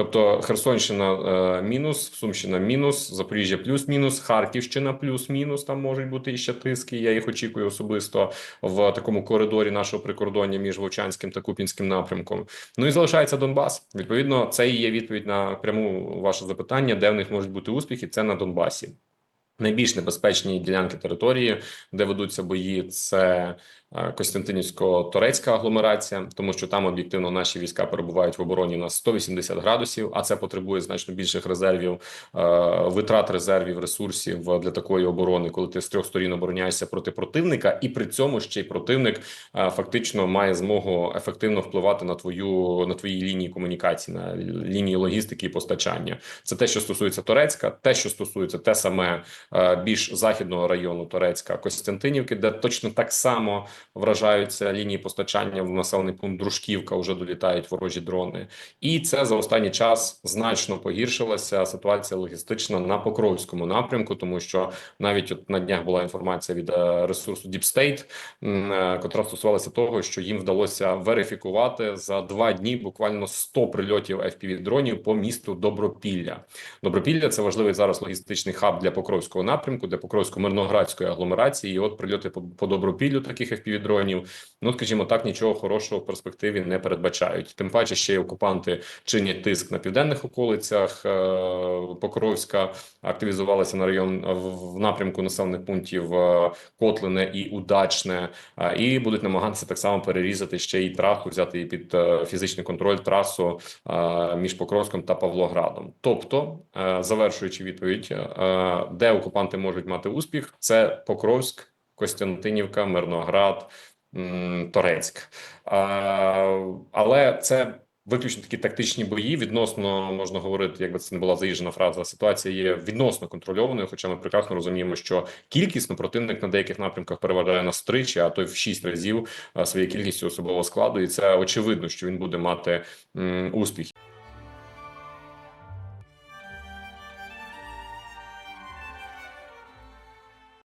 Тобто Херсонщина е, мінус, Сумщина мінус, Запоріжжя плюс-мінус, Харківщина плюс-мінус. Там можуть бути іще тиски. Я їх очікую особисто в такому коридорі нашого прикордоння між Вовчанським та Купінським напрямком. Ну і залишається Донбас. Відповідно, це і є відповідь на пряму ваше запитання, де в них можуть бути успіхи. Це на Донбасі. Найбільш небезпечні ділянки території, де ведуться бої, це Костянтинівсько-Торецька агломерація, тому що там об'єктивно наші війська перебувають в обороні на 180 градусів, а це потребує значно більших резервів, е, витрат резервів, ресурсів для такої оборони, коли ти з трьох сторін обороняєшся проти противника, і при цьому ще й противник е, фактично має змогу ефективно впливати на твою на твої лінії комунікації, на лінії логістики і постачання. Це те, що стосується Торецька, те, що стосується те саме е, більш західного району Торецька, Костянтинівки, де точно так само вражаються лінії постачання в населений пункт Дружківка. Вже долітають ворожі дрони, і це за останній час значно погіршилася ситуація логістична на Покровському напрямку, тому що навіть от на днях була інформація від е, ресурсу Deep State, е, котра стосувалася того, що їм вдалося верифікувати за два дні буквально 100 прильотів fpv дронів по місту Добропілля. Добропілля це важливий зараз логістичний хаб для Покровського напрямку, для Покровсько-Мирноградської агломерації. І от прильоти по, по Добропіллю таких fpv дронів. Ну скажімо так, нічого хорошого в перспективі не передбачають. Тим паче, ще й окупанти чинять тиск на південних околицях. Е, Покровська активізувалася на район в напрямку населених пунктів е, Котлине і Удачне, е, і будуть намагатися так само перерізати ще й трасу, взяти її під фізичний контроль трасу між Покровськом та Павлоградом. Тобто, завершуючи відповідь, де окупанти можуть мати успіх, це Покровськ, Костянтинівка, Мирноград, Торецьк. Але це виключно такі тактичні бої. Відносно можна говорити, якби це не була заїжджена фраза. Ситуація є відносно контрольованою. Хоча ми прекрасно розуміємо, що кількісно противник на деяких напрямках переважає нас втричі, а то й в шість разів своєю кількістю особового складу, і це очевидно, що він буде мати успіх.